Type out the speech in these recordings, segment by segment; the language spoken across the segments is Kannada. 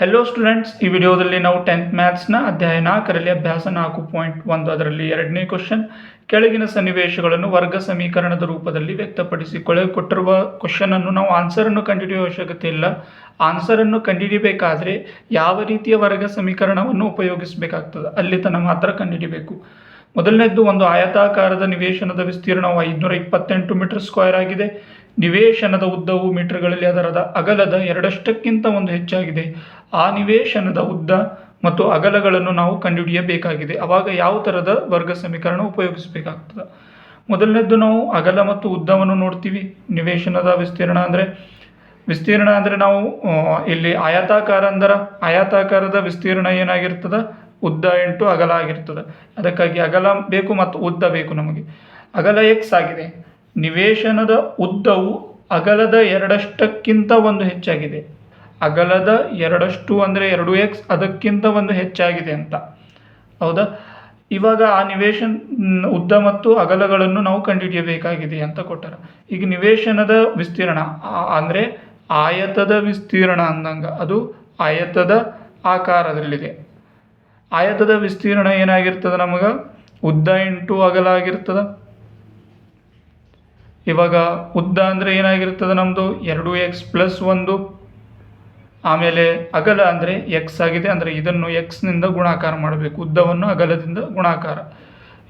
ಹೆಲೋ ಸ್ಟೂಡೆಂಟ್ಸ್ ಈ ವಿಡಿಯೋದಲ್ಲಿ ನಾವು ಟೆಂತ್ ಮ್ಯಾಥ್ಸ್ನ ಅಧ್ಯಾಯ ನಾಲ್ಕರಲ್ಲಿ ಅಭ್ಯಾಸ ನಾಲ್ಕು ಪಾಯಿಂಟ್ ಒಂದು ಅದರಲ್ಲಿ ಎರಡನೇ ಕ್ವಶನ್ ಕೆಳಗಿನ ಸನ್ನಿವೇಶಗಳನ್ನು ವರ್ಗ ಸಮೀಕರಣದ ರೂಪದಲ್ಲಿ ವ್ಯಕ್ತಪಡಿಸಿ ಕೊಳೆ ಕೊಟ್ಟಿರುವ ಕ್ವಶನ್ ಅನ್ನು ನಾವು ಆನ್ಸರನ್ನು ಕಂಡುಹಿಡಿಯುವ ಅವಶ್ಯಕತೆ ಇಲ್ಲ. ಆನ್ಸರನ್ನು ಕಂಡುಹಿಡಿಬೇಕಾದ್ರೆ ಯಾವ ರೀತಿಯ ವರ್ಗ ಸಮೀಕರಣವನ್ನು ಉಪಯೋಗಿಸಬೇಕಾಗ್ತದೆ? ಅಲ್ಲಿ ತನಕ ಮಾತ್ರ ಕಂಡುಹಿಡಿಬೇಕು. ಮೊದಲನೇದ್ದು ಒಂದು ಆಯತಾಕಾರದ ನಿವೇಶನದ ವಿಸ್ತೀರ್ಣವು ಐದುನೂರ ಇಪ್ಪತ್ತೆಂಟು ಮೀಟರ್ ಸ್ಕ್ವೇರ್ ಆಗಿದೆ. ನಿವೇಶನದ ಉದ್ದವು ಮೀಟರ್ಗಳಲ್ಲಿ ಅದರದ ಅಗಲದ ಎರಡಷ್ಟಕ್ಕಿಂತ ಒಂದು ಹೆಚ್ಚಾಗಿದೆ. ಆ ನಿವೇಶನದ ಉದ್ದ ಮತ್ತು ಅಗಲಗಳನ್ನು ನಾವು ಕಂಡುಹಿಡಿಯಬೇಕಾಗಿದೆ. ಅವಾಗ ಯಾವ ಥರದ ವರ್ಗ ಸಮೀಕರಣ ಉಪಯೋಗಿಸಬೇಕಾಗ್ತದೆ? ಮೊದಲನೇದ್ದು ನಾವು ಅಗಲ ಮತ್ತು ಉದ್ದವನ್ನು ನೋಡ್ತೀವಿ. ನಿವೇಶನದ ವಿಸ್ತೀರ್ಣ ಅಂದರೆ ವಿಸ್ತೀರ್ಣ ಅಂದರೆ ನಾವು ಇಲ್ಲಿ ಆಯತಾಕಾರ ಅಂದ್ರೆ ಆಯತಾಕಾರದ ವಿಸ್ತೀರ್ಣ ಏನಾಗಿರ್ತದೆ? ಉದ್ದ ಎಂಟು ಅಗಲ ಆಗಿರ್ತದೆ. ಅದಕ್ಕಾಗಿ ಅಗಲ ಬೇಕು ಮತ್ತು ಉದ್ದ ಬೇಕು ನಮಗೆ. ಅಗಲ ಎಕ್ಸ್ ಆಗಿದೆ. ನಿವೇಶನದ ಉದ್ದವು ಅಗಲದ ಎರಡಷ್ಟಕ್ಕಿಂತ ಒಂದು ಹೆಚ್ಚಾಗಿದೆ. ಅಗಲದ ಎರಡಷ್ಟು ಅಂದರೆ ಎರಡು ಎಕ್ಸ್ ಅದಕ್ಕಿಂತ ಒಂದು ಹೆಚ್ಚಾಗಿದೆ ಅಂತ. ಹೌದಾ? ಇವಾಗ ಆ ನಿವೇಶನ್ ಉದ್ದ ಮತ್ತು ಅಗಲಗಳನ್ನು ನಾವು ಕಂಡುಹಿಡಿಯಬೇಕಾಗಿದೆ ಅಂತ ಕೊಟ್ಟಾರ. ಈಗ ನಿವೇಶನದ ವಿಸ್ತೀರ್ಣ ಅಂದರೆ ಆಯತದ ವಿಸ್ತೀರ್ಣ ಅಂದಂಗ, ಅದು ಆಯತದ ಆಕಾರದಲ್ಲಿದೆ. ಆಯತದ ವಿಸ್ತೀರ್ಣ ಏನಾಗಿರ್ತದೆ ನಮಗೆ? ಉದ್ದ ಇಂಟು ಅಗಲ ಆಗಿರ್ತದೆ. ಇವಾಗ ಉದ್ದ ಅಂದರೆ ಏನಾಗಿರ್ತದೆ ನಮ್ಮದು ಎರಡು ಎಕ್ಸ್ ಪ್ಲಸ್ ಒಂದು. ಆಮೇಲೆ ಅಗಲ ಅಂದರೆ ಎಕ್ಸ್ ಆಗಿದೆ ಅಂದರೆ ಇದನ್ನು ಎಕ್ಸ್ನಿಂದ ಗುಣಾಕಾರ ಮಾಡಬೇಕು. ಉದ್ದವನ್ನು ಅಗಲದಿಂದ ಗುಣಾಕಾರ.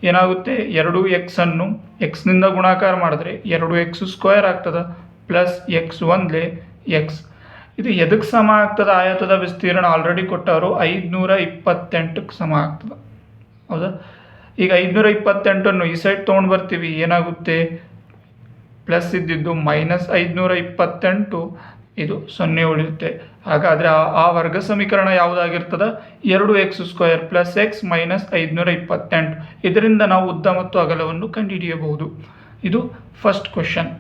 ಏನಾಗುತ್ತೆ? ಎರಡು ಎಕ್ಸನ್ನು ಎಕ್ಸ್ನಿಂದ ಗುಣಾಕಾರ ಮಾಡಿದ್ರೆ ಎರಡು ಎಕ್ಸ್ ಸ್ಕ್ವೇರ್ ಆಗ್ತದೆ? ಪ್ಲಸ್ ಎಕ್ಸ್ ಒಂದ್ಲೆ ಎಕ್ಸ್ ಇದು ಎದಕ್ಕೆ ಸಮ ಆಗ್ತದೆ? ಆಯತದ ವಿಸ್ತೀರ್ಣ ಆಲ್ರೆಡಿ ಕೊಟ್ಟವರು ಐದುನೂರ ಇಪ್ಪತ್ತೆಂಟಕ್ಕೆ ಸಮ ಆಗ್ತದೆ. ಹೌದಾ? ಈಗ ಐದುನೂರ ಇಪ್ಪತ್ತೆಂಟನ್ನು ಈ ಸೈಡ್ ತೊಗೊಂಡು ಬರ್ತೀವಿ. ಏನಾಗುತ್ತೆ? ಪ್ಲಸ್ ಇದ್ದಿದ್ದು ಮೈನಸ್ ಐದುನೂರ ಇಪ್ಪತ್ತೆಂಟು ಇದು ಸೊನ್ನೆ ಉಳಿಯುತ್ತೆ. ಹಾಗಾದರೆ ಆ ವರ್ಗ ಸಮೀಕರಣ ಯಾವುದಾಗಿರ್ತದೆ? ಎರಡು x square plus x minus ಐದುನೂರ ಇಪ್ಪತ್ತೆಂಟು. ಇದರಿಂದ ನಾವು ಉದ್ದ ಮತ್ತು ಅಗಲವನ್ನು ಕಂಡುಹಿಡಿಯಬಹುದು. ಇದು ಫಸ್ಟ್ ಕ್ವಶನ್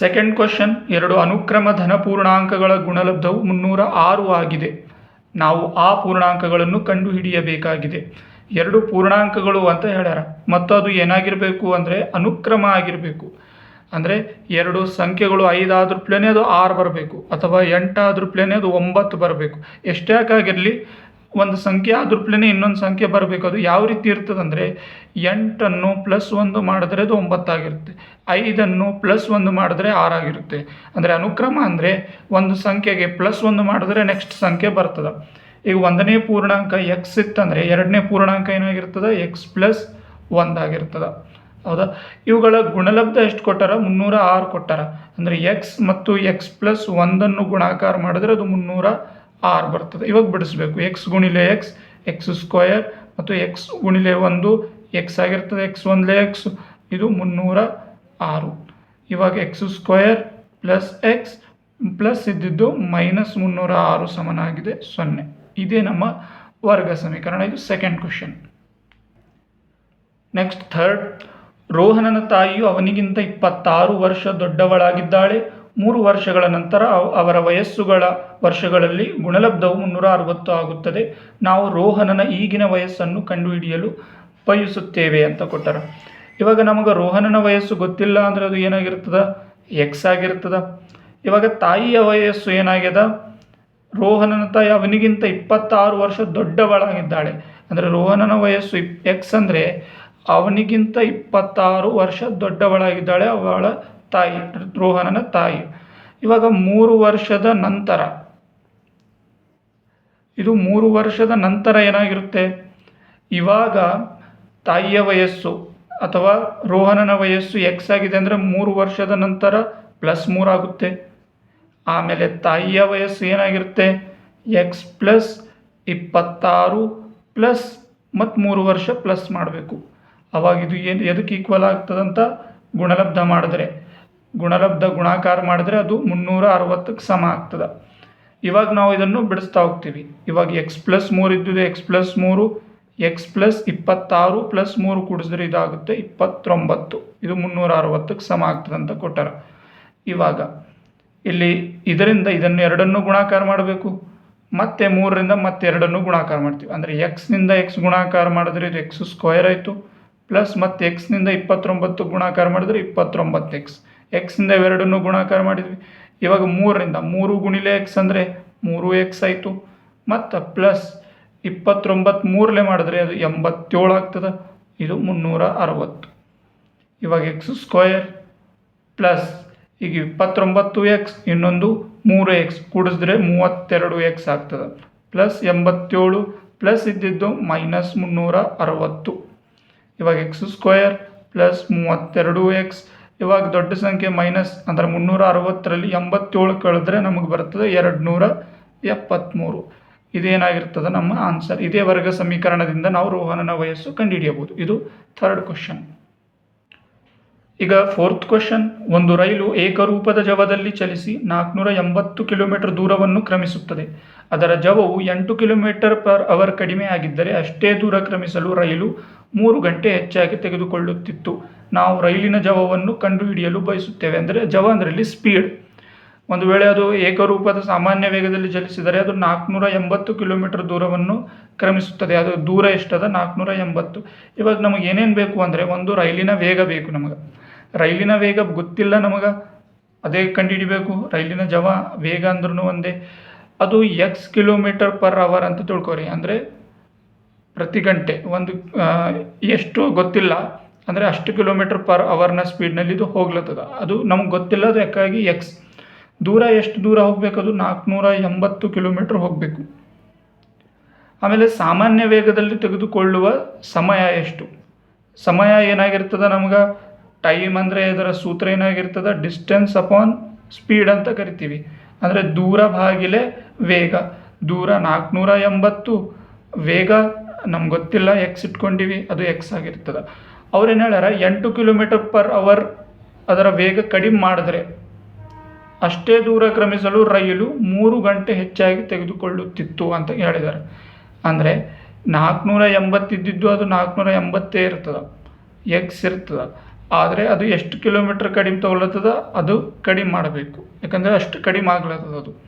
ಸೆಕೆಂಡ್ ಕ್ವಶನ್ ಎರಡು ಅನುಕ್ರಮ ಧನ ಪೂರ್ಣಾಂಕಗಳ ಗುಣಲಬ್ಧವು ಮುನ್ನೂರ ಆರು ಆಗಿದೆ. ನಾವು ಆ ಪೂರ್ಣಾಂಕಗಳನ್ನು ಕಂಡುಹಿಡಿಯಬೇಕಾಗಿದೆ. ಎರಡು ಪೂರ್ಣಾಂಕಗಳು ಅಂತ ಹೇಳ್ಯಾರ. ಮತ್ತು ಅದು ಏನಾಗಿರಬೇಕು ಅಂದರೆ ಅನುಕ್ರಮ ಆಗಿರಬೇಕು. ಅಂದರೆ ಎರಡು ಸಂಖ್ಯೆಗಳು ಐದಾದ್ರ ಪ್ಲೇನೆ ಅದು ಆರು ಬರಬೇಕು, ಅಥವಾ ಎಂಟಾದ್ರ ಪ್ಲೇನೆ ಅದು ಒಂಬತ್ತು ಬರಬೇಕು. ಎಷ್ಟ್ಯಾಕಾಗಿರಲಿ ಒಂದು ಸಂಖ್ಯೆ ಆದ್ರ ಪ್ಲೇನೆ ಇನ್ನೊಂದು ಸಂಖ್ಯೆ ಬರಬೇಕು. ಅದು ಯಾವ ರೀತಿ ಇರ್ತದೆ ಅಂದರೆ ಎಂಟನ್ನು ಪ್ಲಸ್ ಒಂದು ಮಾಡಿದ್ರೆ ಅದು ಒಂಬತ್ತಾಗಿರುತ್ತೆ. ಐದನ್ನು ಪ್ಲಸ್ ಒಂದು ಮಾಡಿದ್ರೆ ಆರಾಗಿರುತ್ತೆ. ಅಂದರೆ ಅನುಕ್ರಮ ಅಂದರೆ ಒಂದು ಸಂಖ್ಯೆಗೆ ಪ್ಲಸ್ ಒಂದು ಮಾಡಿದ್ರೆ ನೆಕ್ಸ್ಟ್ ಸಂಖ್ಯೆ ಬರ್ತದೆ. ಈಗ ಒಂದನೇ ಪೂರ್ಣಾಂಕ ಎಕ್ಸ್ ಇತ್ತಂದರೆ ಎರಡನೇ ಪೂರ್ಣಾಂಕ ಏನಾಗಿರ್ತದೆ? ಎಕ್ಸ್ ಪ್ಲಸ್ ಒಂದಾಗಿರ್ತದೆ ಹೌದಾ? ಇವುಗಳ ಗುಣಲಬ್ಧ ಎಷ್ಟು ಕೊಟ್ಟಾರ? ಮುನ್ನೂರ ಆರು ಕೊಟ್ಟಾರ. ಅಂದರೆ ಎಕ್ಸ್ ಮತ್ತು ಎಕ್ಸ್ ಪ್ಲಸ್ ಒಂದನ್ನು ಗುಣಾಕಾರ ಮಾಡಿದ್ರೆ ಅದು ಮುನ್ನೂರ ಆರು ಬರ್ತದೆ. ಇವಾಗ ಬಿಡಿಸ್ಬೇಕು. ಎಕ್ಸ್ ಗುಣಿಲೆ ಎಕ್ಸ್ ಎಕ್ಸ್ ಸ್ಕ್ವಯರ್ ಮತ್ತು ಎಕ್ಸ್ ಗುಣಿಲೆ ಒಂದು ಎಕ್ಸ್ ಆಗಿರ್ತದೆ. ಎಕ್ಸ್ ಒಂದಲೇ ಎಕ್ಸ್ ಇದು ಮುನ್ನೂರ ಆರು. ಇವಾಗ x square plus x plus ಇದ್ದಿದ್ದು ಮೈನಸ್ ಮುನ್ನೂರ ಆರು ಸಮನಾಗಿದೆ ಸೊನ್ನೆ. ಇದೇ ನಮ್ಮ ವರ್ಗ ಸಮೀಕರಣ. ಇದು ಸೆಕೆಂಡ್ ಕ್ವಶನ್ ನೆಕ್ಸ್ಟ್ ಥರ್ಡ್ ರೋಹನನ ತಾಯಿಯು ಅವನಿಗಿಂತ ಇಪ್ಪತ್ತಾರು ವರ್ಷ ದೊಡ್ಡವಳಾಗಿದ್ದಾಳೆ. ಮೂರು ವರ್ಷಗಳ ನಂತರ ಅವ- ಅವರ ವಯಸ್ಸುಗಳ ವರ್ಷಗಳಲ್ಲಿ ಗುಣಲಬ್ಧವು ಮುನ್ನೂರ ಅರವತ್ತು ಆಗುತ್ತದೆ. ನಾವು ರೋಹನನ ಈಗಿನ ವಯಸ್ಸನ್ನು ಕಂಡುಹಿಡಿಯಲು ಬಯಸುತ್ತೇವೆ ಅಂತ ಕೊಟ್ಟರ. ಇವಾಗ ನಮಗೆ ರೋಹನನ ವಯಸ್ಸು ಗೊತ್ತಿಲ್ಲ ಅಂದರೆ ಅದು ಏನಾಗಿರ್ತದ? ಎಕ್ಸ್ ಆಗಿರ್ತದ. ಇವಾಗ ತಾಯಿಯ ವಯಸ್ಸು ಏನಾಗ್ಯದ? ರೋಹನನ ತಾಯಿ ಅವನಿಗಿಂತ ಇಪ್ಪತ್ತಾರು ವರ್ಷ ದೊಡ್ಡವಳಾಗಿದ್ದಾಳೆ. ಅಂದರೆ ರೋಹನನ ವಯಸ್ಸು ಇಪ್ ಎಕ್ಸ್ ಅಂದರೆ ಅವನಿಗಿಂತ ಇಪ್ಪತ್ತಾರು ವರ್ಷ ದೊಡ್ಡವಳಾಗಿದ್ದಾಳೆ ಅವಳ ತಾಯಿ, ರೋಹನನ ತಾಯಿ. ಇವಾಗ ಮೂರು ವರ್ಷದ ನಂತರ. ಇದು ಮೂರು ವರ್ಷದ ನಂತರ ಏನಾಗಿರುತ್ತೆ? ಇವಾಗ ತಾಯಿಯ ವಯಸ್ಸು ಅಥವಾ ರೋಹನನ ವಯಸ್ಸು ಎಕ್ಸ್ ಆಗಿದೆ ಅಂದರೆ ಮೂರು ವರ್ಷದ ನಂತರ ಪ್ಲಸ್ ಮೂರಾಗುತ್ತೆ ಆಮೇಲೆ ತಾಯಿಯ ವಯಸ್ಸು ಏನಾಗಿರುತ್ತೆ? ಎಕ್ಸ್ ಪ್ಲಸ್ ಇಪ್ಪತ್ತಾರು ಪ್ಲಸ್ ಮತ್ತು ಮೂರು ವರ್ಷ ಪ್ಲಸ್ ಮಾಡಬೇಕು. ಅವಾಗ ಇದು ಏನು, ಎದಕ್ಕೆ ಈಕ್ವಲ್ ಆಗ್ತದಂತ? ಗುಣಲಬ್ಧ ಮಾಡಿದ್ರೆ. ಗುಣಲಬ್ಧ ಗುಣಾಕಾರ ಮಾಡಿದ್ರೆ ಅದು ಮುನ್ನೂರ ಅರವತ್ತಕ್ಕೆ ಸಮ ಆಗ್ತದೆ. ಇವಾಗ ನಾವು ಇದನ್ನು ಬಿಡಿಸ್ತಾ ಹೋಗ್ತೀವಿ. ಇವಾಗ ಎಕ್ಸ್ ಪ್ಲಸ್ ಮೂರು ಇದ್ದಿದ್ದು ಎಕ್ಸ್ ಪ್ಲಸ್ ಮೂರು ಎಕ್ಸ್ ಪ್ಲಸ್ ಇಪ್ಪತ್ತಾರು ಪ್ಲಸ್ ಮೂರು ಕೂಡಿಸಿದ್ರೆ ಇದಾಗುತ್ತೆ ಇಪ್ಪತ್ತೊಂಬತ್ತು. ಇದು ಮುನ್ನೂರ ಅರವತ್ತಕ್ಕೆ ಸಮ ಆಗ್ತದೆ ಅಂತ ಕೊಟ್ಟಾರ. ಇವಾಗ ಇಲ್ಲಿ ಇದರಿಂದ ಇದನ್ನು ಎರಡನ್ನು ಗುಣಾಕಾರ ಮಾಡಬೇಕು. ಮತ್ತೆ ಮೂರರಿಂದ ಮತ್ತೆ ಎರಡನ್ನು ಗುಣಾಕಾರ ಮಾಡ್ತೀವಿ. ಅಂದರೆ ಎಕ್ಸ್ನಿಂದ ಎಕ್ಸ್ ಗುಣಾಕಾರ ಮಾಡಿದ್ರೆ ಇದು ಎಕ್ಸ್ ಸ್ಕ್ವೇರ್ ಆಯಿತು. ಪ್ಲಸ್ ಮತ್ತೆ ಎಕ್ಸ್ನಿಂದ ಇಪ್ಪತ್ತೊಂಬತ್ತು ಗುಣಾಕಾರ ಮಾಡಿದ್ರೆ ಇಪ್ಪತ್ತೊಂಬತ್ತು ಎಕ್ಸ್ ಎಕ್ಸ್ನಿಂದ ಎರಡನ್ನು ಗುಣಾಕಾರ ಮಾಡಿದ್ವಿ. ಇವಾಗ ಮೂರರಿಂದ ಮೂರು ಗುಣಿಲೆ ಎಕ್ಸ್ ಅಂದರೆ ಮೂರು ಎಕ್ಸ್ ಆಯಿತು. ಮತ್ತು ಪ್ಲಸ್ ಇಪ್ಪತ್ತೊಂಬತ್ತು ಮೂರಲೆ ಮಾಡಿದ್ರೆ ಅದು ಎಂಬತ್ತೇಳು ಆಗ್ತದೆ. ಇದು ಮುನ್ನೂರ ಅರವತ್ತು. ಇವಾಗ ಎಕ್ಸ್ ಸ್ಕ್ವೇರ್ ಪ್ಲಸ್ ಈಗ ಇಪ್ಪತ್ತೊಂಬತ್ತು ಎಕ್ಸ್ ಇನ್ನೊಂದು ಮೂರು ಎಕ್ಸ್ ಕೂಡಿಸಿದ್ರೆ ಮೂವತ್ತೆರಡು ಎಕ್ಸ್ ಆಗ್ತದೆ. ಪ್ಲಸ್ ಎಂಬತ್ತೇಳು ಪ್ಲಸ್ ಇದ್ದಿದ್ದು ಮೈನಸ್ ಮುನ್ನೂರ ಅರವತ್ತು. ಇವಾಗ ಎಕ್ಸ್ ಸ್ಕ್ವಯರ್ ಪ್ಲಸ್ ಮೂವತ್ತೆರಡು ಎಕ್ಸ್ ಇವಾಗ ದೊಡ್ಡ ಸಂಖ್ಯೆ ಮೈನಸ್ ಅಂದರೆ ಮುನ್ನೂರ ಅರವತ್ತರಲ್ಲಿ ಎಂಬತ್ತೇಳು ಕಳೆದ್ರೆ ನಮಗೆ ಬರ್ತದೆ ಎರಡು ನೂರ ಎಪ್ಪತ್ತ್ಮೂರು ಇದೇನಾಗಿರ್ತದೆ ನಮ್ಮ ಆನ್ಸರ್ ಇದೇ ವರ್ಗ ಸಮೀಕರಣದಿಂದ ನಾವು ರೋಹನನ ವಯಸ್ಸು ಕಂಡುಹಿಡಿಯಬಹುದು. ಇದು ಥರ್ಡ್ ಕ್ವಶನ್ ಈಗ ಫೋರ್ತ್ ಕ್ವಶನ್, ಒಂದು ರೈಲು ಏಕರೂಪದ ಜವದಲ್ಲಿ ಚಲಿಸಿ ನಾಲ್ಕುನೂರ ಎಂಬತ್ತು ಕಿಲೋಮೀಟರ್ ದೂರವನ್ನು ಕ್ರಮಿಸುತ್ತದೆ. ಅದರ ಜವವು ಎಂಟು ಕಿಲೋಮೀಟರ್ ಪರ್ ಅವರ್ ಕಡಿಮೆ ಆಗಿದ್ದರೆ ಅಷ್ಟೇ ದೂರ ಕ್ರಮಿಸಲು ರೈಲು ಮೂರು ಗಂಟೆ ಹೆಚ್ಚಾಗಿ ತೆಗೆದುಕೊಳ್ಳುತ್ತಿತ್ತು. ನಾವು ರೈಲಿನ ಜವವನ್ನು ಕಂಡುಹಿಡಿಯಲು ಬಯಸುತ್ತೇವೆ. ಅಂದರೆ ಜವ ಅಂದರಲ್ಲಿ ಸ್ಪೀಡ್ ಒಂದು ವೇಳೆ ಅದು ಏಕರೂಪದ ಸಾಮಾನ್ಯ ವೇಗದಲ್ಲಿ ಚಲಿಸಿದರೆ ಅದು ನಾಲ್ಕುನೂರ ಎಂಬತ್ತು ಕಿಲೋಮೀಟರ್ ದೂರವನ್ನು ಕ್ರಮಿಸುತ್ತದೆ. ಅದು ದೂರ ಎಷ್ಟದ? ನಾಲ್ಕುನೂರ ಎಂಬತ್ತು. ಇವಾಗ ನಮಗೆ ಏನೇನು ಬೇಕು ಅಂದರೆ ಒಂದು ರೈಲಿನ ವೇಗ ಬೇಕು ನಮಗೆ. ರೈಲಿನ ವೇಗ ಗೊತ್ತಿಲ್ಲ ನಮಗೆ. ಅದೇ ಕಂಡುಹಿಡಿಬೇಕು ರೈಲಿನ ಜವ ವೇಗ ಅಂದ್ರೂ ಒಂದೇ. ಅದು ಎಕ್ಸ್ ಕಿಲೋಮೀಟರ್ ಪರ್ ಅವರ್ ಅಂತ ತಿಳ್ಕೊರಿ. ಅಂದರೆ ಪ್ರತಿ ಗಂಟೆ ಒಂದು ಎಷ್ಟು ಗೊತ್ತಿಲ್ಲ. ಅಂದರೆ ಅಷ್ಟು ಕಿಲೋಮೀಟರ್ ಪರ್ ಅವರ್ನ ಸ್ಪೀಡ್ನಲ್ಲಿ ಇದು ಹೋಗ್ಲತ್ತದ. ಅದು ನಮ್ಗೆ ಗೊತ್ತಿಲ್ಲ ಅದು ಯಾಕಾಗಿ ಎಕ್ಸ್ ದೂರ ಎಷ್ಟು ದೂರ ಹೋಗಬೇಕು? ಅದು ನಾಲ್ಕುನೂರ ಎಂಬತ್ತು ಕಿಲೋಮೀಟ್ರ್ ಹೋಗಬೇಕು. ಆಮೇಲೆ ಸಾಮಾನ್ಯ ವೇಗದಲ್ಲಿ ತೆಗೆದುಕೊಳ್ಳುವ ಸಮಯ ಎಷ್ಟು? ಸಮಯ ಏನಾಗಿರ್ತದೆ ನಮ್ಗೆ? ಟೈಮ್ ಅಂದರೆ ಇದರ ಸೂತ್ರ ಏನಾಗಿರ್ತದೆ? ಡಿಸ್ಟೆನ್ಸ್ ಅಪಾನ್ ಸ್ಪೀಡ್ ಅಂತ ಕರಿತೀವಿ. ಅಂದರೆ ದೂರ ಬಾಗಿಲೆ ವೇಗ. ದೂರ ನಾಲ್ಕುನೂರ ಎಂಬತ್ತು ವೇಗ ನಮ್ಗೆ ಗೊತ್ತಿಲ್ಲ. ಎಕ್ಸ್ ಇಟ್ಕೊಂಡಿವಿ, ಅದು ಎಕ್ಸ್ ಆಗಿರ್ತದೆ. ಏನು ಹೇಳ್ಯಾರ? ಎಂಟು ಕಿಲೋಮೀಟರ್ ಪರ್ ಅವರ್ ಅದರ ವೇಗ ಕಡಿಮೆ ಮಾಡಿದ್ರೆ ಅಷ್ಟೇ ದೂರ ಕ್ರಮಿಸಲು ರೈಲು ಮೂರು ಗಂಟೆ ಹೆಚ್ಚಾಗಿ ತೆಗೆದುಕೊಳ್ಳುತ್ತಿತ್ತು ಅಂತ ಹೇಳಿದ್ದಾರೆ ಅಂದರೆ ನಾಲ್ಕುನೂರ ಎಂಬತ್ತಿದ್ದಿದ್ದು ಅದು ನಾಲ್ಕುನೂರ ಎಂಬತ್ತೇ ಇರ್ತದೆ. ಎಕ್ಸ್ ಇರ್ತದೆ. ಆದರೆ ಅದು ಎಷ್ಟು ಕಿಲೋಮೀಟ್ರ್ ಕಡಿಮೆ ತೊಗೊಳತ್ತದ ಅದು ಕಡಿಮೆ ಮಾಡಬೇಕು. ಯಾಕಂದರೆ ಅಷ್ಟು ಕಡಿಮೆ ಆಗ್ಲತ್ತದ ಅದು.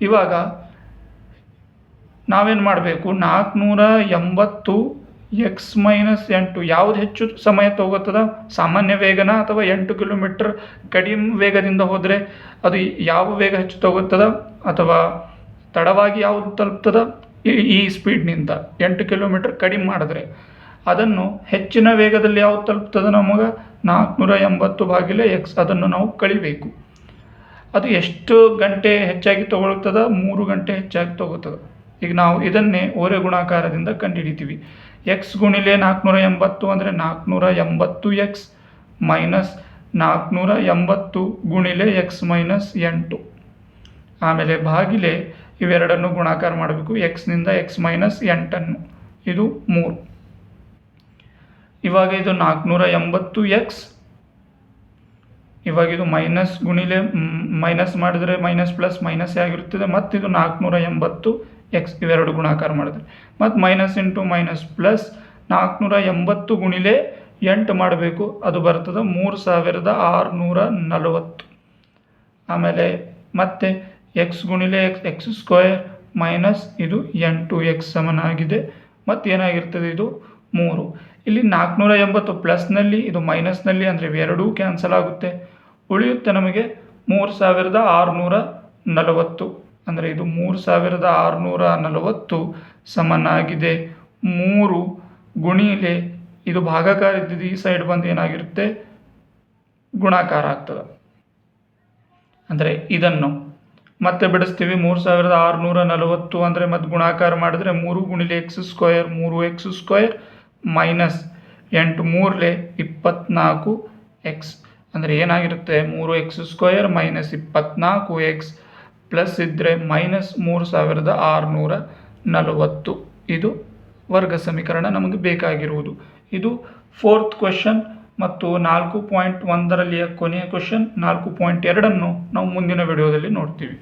ಇವಾಗ ನಾವೇನು ಮಾಡಬೇಕು? ನಾಲ್ಕುನೂರ ಎಂಬತ್ತು ಎಕ್ಸ್ ಮೈನಸ್ ಎಂಟು. ಯಾವುದು ಹೆಚ್ಚು ಸಮಯ ತಗೋತದ ಸಾಮಾನ್ಯ ವೇಗನ ಅಥವಾ ಎಂಟು ಕಿಲೋಮೀಟ್ರ್ ಕಡಿಮೆ ವೇಗದಿಂದ ಹೋದರೆ ಅದು ಯಾವ ವೇಗ ಹೆಚ್ಚು ತಗೋತದ ಅಥವಾ ತಡವಾಗಿ ಯಾವುದು ತಲುಪ್ತದ? ಈ- ಸ್ಪೀಡ್ನಿಂದ ಎಂಟು ಕಿಲೋಮೀಟ್ರ್ ಕಡಿಮೆ ಮಾಡಿದ್ರೆ ಅದನ್ನು ಹೆಚ್ಚಿನ ವೇಗದಲ್ಲಿ ಯಾವ್ದು ತಲುಪ್ತದೆ ನಮಗೆ ನಾಲ್ಕುನೂರ ಎಂಬತ್ತು ಬಾಗಿಲೆ ಎಕ್ಸ್ ಅದನ್ನು ನಾವು ಕಳಿಬೇಕು. ಅದು ಎಷ್ಟು ಗಂಟೆ ಹೆಚ್ಚಾಗಿ ತಗೊಳ್ಳುತ್ತದೆ ಮೂರು ಗಂಟೆ ಹೆಚ್ಚಾಗಿ ತಗೋತದೆ ಈಗ ನಾವು ಇದನ್ನೇ ಓರೆ ಗುಣಾಕಾರದಿಂದ ಕಂಡುಹಿಡಿತೀವಿ. ಎಕ್ಸ್ ಗುಣಿಲೆ ನಾಲ್ಕುನೂರ ಎಂಬತ್ತು ಅಂದರೆ ನಾಲ್ಕುನೂರ ಎಂಬತ್ತು ಎಕ್ಸ್ ಮೈನಸ್ ನಾಲ್ಕುನೂರ ಎಂಬತ್ತು ಗುಣಿಲೆ ಎಕ್ಸ್ ಮೈನಸ್ ಎಂಟು. ಆಮೇಲೆ ಬಾಗಿಲೆ ಇವೆರಡನ್ನು ಗುಣಾಕಾರ ಮಾಡಬೇಕು. ಎಕ್ಸ್ನಿಂದ ಎಕ್ಸ್ ಮೈನಸ್ ಎಂಟನ್ನು. ಇದು ಮೂರು. ಇವಾಗ ಇದು ನಾಲ್ಕುನೂರ ಎಂಬತ್ತು ಎಕ್ಸ್ ಇವಾಗ ಇದು ಮೈನಸ್ ಗುಣಿಲೆ ಮೈನಸ್ ಮಾಡಿದ್ರೆ ಮೈನಸ್ ಪ್ಲಸ್ ಮೈನಸ್ ಆಗಿರುತ್ತದೆ. ಮತ್ತು ಇದು ನಾಲ್ಕುನೂರ ಎಂಬತ್ತು ಎಕ್ಸ್ ಇವೆರಡು ಗುಣಾಕಾರ ಮಾಡಿದ್ರೆ. ಮತ್ತು ಮೈನಸ್ ಇಂಟು ಮೈನಸ್ ಪ್ಲಸ್ ನಾಲ್ಕುನೂರ ಎಂಬತ್ತು ಗುಣಿಲೆ ಎಂಟು ಮಾಡಬೇಕು. ಅದು ಬರ್ತದೆ ಮೂರು ಸಾವಿರದ ಆರುನೂರ ನಲವತ್ತು. ಆಮೇಲೆ ಮತ್ತೆ ಎಕ್ಸ್ ಗುಣಿಲೆ ಎಕ್ಸ್ ಎಕ್ಸ್ ಸ್ಕ್ವೇರ್ ಮೈನಸ್ ಇದು ಎಂಟು ಎಕ್ಸ್ ಸಮನಾಗಿದೆ. ಮತ್ತು ಏನಾಗಿರ್ತದೆ ಇದು ಮೂರು. ಇಲ್ಲಿ ನಾಲ್ಕುನೂರ ಎಂಬತ್ತು ಪ್ಲಸ್ನಲ್ಲಿ ಇದು ಮೈನಸ್ನಲ್ಲಿ ಅಂದರೆ ಎರಡೂ ಕ್ಯಾನ್ಸಲ್ ಆಗುತ್ತೆ. ಉಳಿಯುತ್ತೆ ನಮಗೆ ಮೂರು ಸಾವಿರದ ಆರುನೂರ ನಲವತ್ತು. ಅಂದರೆ ಇದು ಮೂರು ಸಾವಿರದ ಆರುನೂರ ನಲವತ್ತು ಸಮನಾಗಿದೆ. ಮೂರು ಗುಣಿಲೆ ಇದು ಭಾಗಾಕಾರ ಇದ್ದಿದ್ದು ಈ ಸೈಡ್ ಬಂದು ಏನಾಗಿರುತ್ತೆ? ಗುಣಾಕಾರ ಆಗ್ತದೆ. ಅಂದರೆ ಇದನ್ನು ಮತ್ತೆ ಬಿಡಿಸ್ತೀವಿ ಮೂರು ಸಾವಿರದ ಆರುನೂರ ನಲವತ್ತು ಅಂದರೆ ಮತ್ತೆ ಗುಣಾಕಾರ ಮಾಡಿದ್ರೆ ಮೂರು ಗುಣಿಲೆ ಎಕ್ಸ್ ಸ್ಕ್ವಯರ್ ಮೂರು ಎಕ್ಸ್ ಸ್ಕ್ವಯರ್ ಮೈನಸ್ ಎಂಟು ಮೂರಲೆ ಇಪ್ಪತ್ನಾಲ್ಕು ಎಕ್ಸ್ ಅಂದರೆ ಏನಾಗಿರುತ್ತೆ? ಮೂರು ಎಕ್ಸ್ ಸ್ಕ್ವಯರ್ ಮೈನಸ್ ಇಪ್ಪತ್ನಾಲ್ಕು ಎಕ್ಸ್ ಪ್ಲಸ್ ಇದ್ದರೆ ಮೈನಸ್ ಮೂರು ಸಾವಿರದ ಆರುನೂರ ನಲವತ್ತು. ಇದು ವರ್ಗ ಸಮೀಕರಣ ನಮಗೆ ಬೇಕಾಗಿರುವುದು. ಇದು ಫೋರ್ತ್ ಕ್ವೆಶನ್ ಮತ್ತು ನಾಲ್ಕು ಪಾಯಿಂಟ್ ಒಂದರಲ್ಲಿಯ ಕೊನೆಯ ಕ್ವೆಶನ್ ನಾಲ್ಕು ಪಾಯಿಂಟ್ ಎರಡನ್ನು ನಾವು ಮುಂದಿನ ವಿಡಿಯೋದಲ್ಲಿ ನೋಡ್ತೀವಿ.